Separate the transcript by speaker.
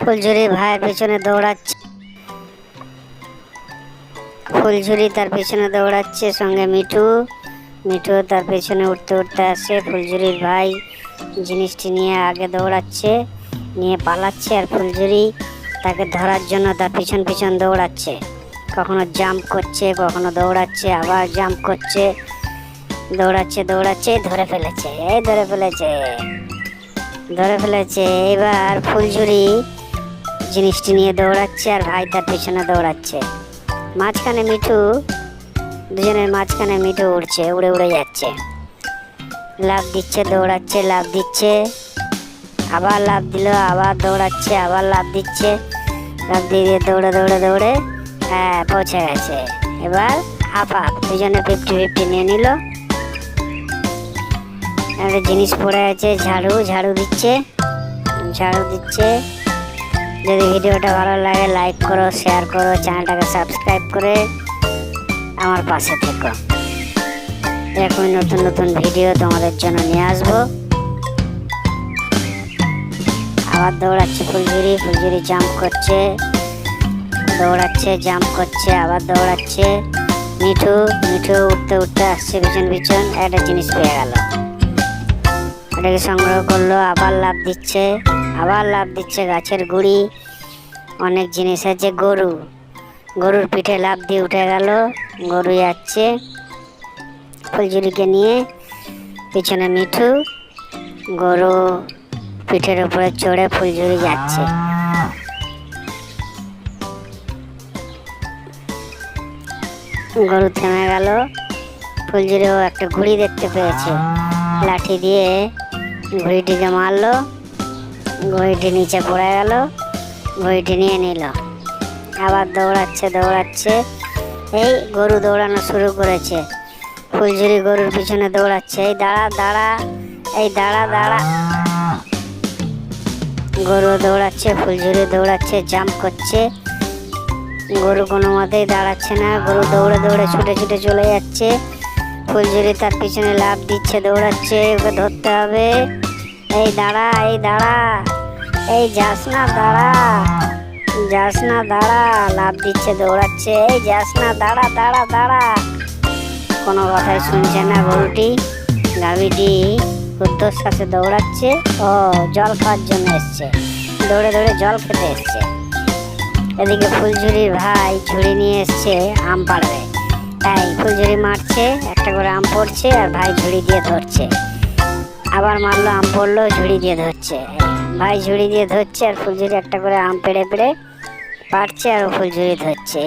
Speaker 1: ফুলঝুরি ভাইয়ের পিছনে দৌড়াচ্ছে। ফুলঝুরি তার পিছনে দৌড়াচ্ছে সঙ্গে মিঠু। মিঠু তার পেছনে উঠতে উঠতে আসছে ফুলঝুরির ভাই জিনিসটি নিয়ে আগে দৌড়াচ্ছে, নিয়ে পালাচ্ছে আর ফুলঝুরি তাকে ধরার জন্য তার পিছন পিছন দৌড়াচ্ছে। কখনো জাম্প করছে, কখনো দৌড়াচ্ছে, আবার জাম্প করছে। দৌড়াচ্ছে দৌড়াচ্ছে, ধরে ফেলেছে এই ধরে ফেলেছে ধরে ফেলেছে। এবার ফুলঝুরি জিনিসটি নিয়ে দৌড়াচ্ছে আর ভাই তার পিছনে দৌড়াচ্ছে। মাঝখানে মিঠু, দুজনের মাঝখানে মিঠু উড়ছে, উড়ে উড়ে যাচ্ছে। লাভ দিচ্ছে, দৌড়াচ্ছে লাভ দিচ্ছে। আবার লাভ দিল, আবার দৌড়াচ্ছে, আবার লাভ দিচ্ছে। লাভ দিয়ে দিয়ে দৌড়ে দৌড়ে দৌড়ে হ্যাঁ পৌঁছে গেছে। এবার হাফ হাফ, দুজনে ফিফটি ফিফটি নিয়ে নিল। একটা জিনিস পড়ে আছে, ঝাড়ু ঝাড়ু দিচ্ছে ঝাড়ু দিচ্ছে। যদি ভিডিওটা ভালো লাগে লাইক করো শেয়ার করো চ্যানেলটাকে সাবস্ক্রাইব করে আমার পাশে থেকো। এরকমই নতুন নতুন ভিডিও তোমাদের জন্য নিয়ে আসব। আবার দৌড়াচ্ছে, ফুলঝুরি ফুলঝুরি জাম্প করছে। দৌড়াচ্ছে জাম্প করছে, আবার দৌড়াচ্ছে। মিঠু মিঠু উঠতে উঠতে আসছে, পিছন পিছন, একটা জিনিস পেয়ে গেল। এটাকে সংগ্রহ করল, আবার লাভ দিচ্ছে। আবার লাভ দিচ্ছে গাছের গুড়ি। অনেক জিনিস আছে, গরু। গরুর পিঠে লাভ দিয়ে উঠে গেল, গরু যাচ্ছে। ফুলঝুরিকে নিয়ে পিছনে মিঠু, গরু পিঠের উপরে চড়ে ফুলঝুরি যাচ্ছে। গরু থেমে গেল, ফুলঝুরিও একটা ঘুড়ি দেখতে পেয়েছে। লাঠি দিয়ে ঘুড়িটিকে মারলো। ঘড়িটি নিচে পড়ে গেল। ঘড়িটি নিয়ে নিল। আবার দৌড়াচ্ছে দৌড়াচ্ছে। এই গরু দৌড়ানো শুরু করেছে। ফুলঝুরি গরুর পিছনে দৌড়াচ্ছে। এই দাঁড়া দাঁড়া, এই দাঁড়া দাঁড়া। গরু দৌড়াচ্ছে, ফুলঝুরি দৌড়াচ্ছে, জাম্প করছে। গরু কোনো মতেই দাঁড়াচ্ছে না। গরু দৌড়ে দৌড়ে ছুটে ছুটে চলে যাচ্ছে। ফুলঝুরি তার পিছনে লাভ দিচ্ছে, দৌড়াচ্ছে। ওকে ধরতে হবে। এই দাঁড়া এই দাঁড়া। এই যাস না, দাঁড়া। যাস না, দাঁড়া। লাভ দিচ্ছে, দৌড়াচ্ছে। এই যাস না, দাঁড়া দাঁড়া দাঁড়া। কোনো কথাই শুনছে না গরুটি গাভীটি সাথে দৌড়াচ্ছে ও জল খাওয়ার জন্য এসছে। দৌড়ে দৌড়ে জল খেতে এসছে। এদিকে ফুলঝুরির ভাই ঝুড়ি নিয়ে এসছে আম পাড়বে তাই ফুলঝুরি মারছে, একটা করে আম পড়ছে আর ভাই ঝুড়ি দিয়ে ধরছে। আবার মারলো, আম পড়ল, ঝুড়ি দিয়ে ধরছে। ভাই ঝুড়ি দিয়ে ধরছে আর ফুলঝুড়ি একটা করে আম পেড়ে পেড়ে পাড়ছে আর ফুলঝুড়ি ধরছে।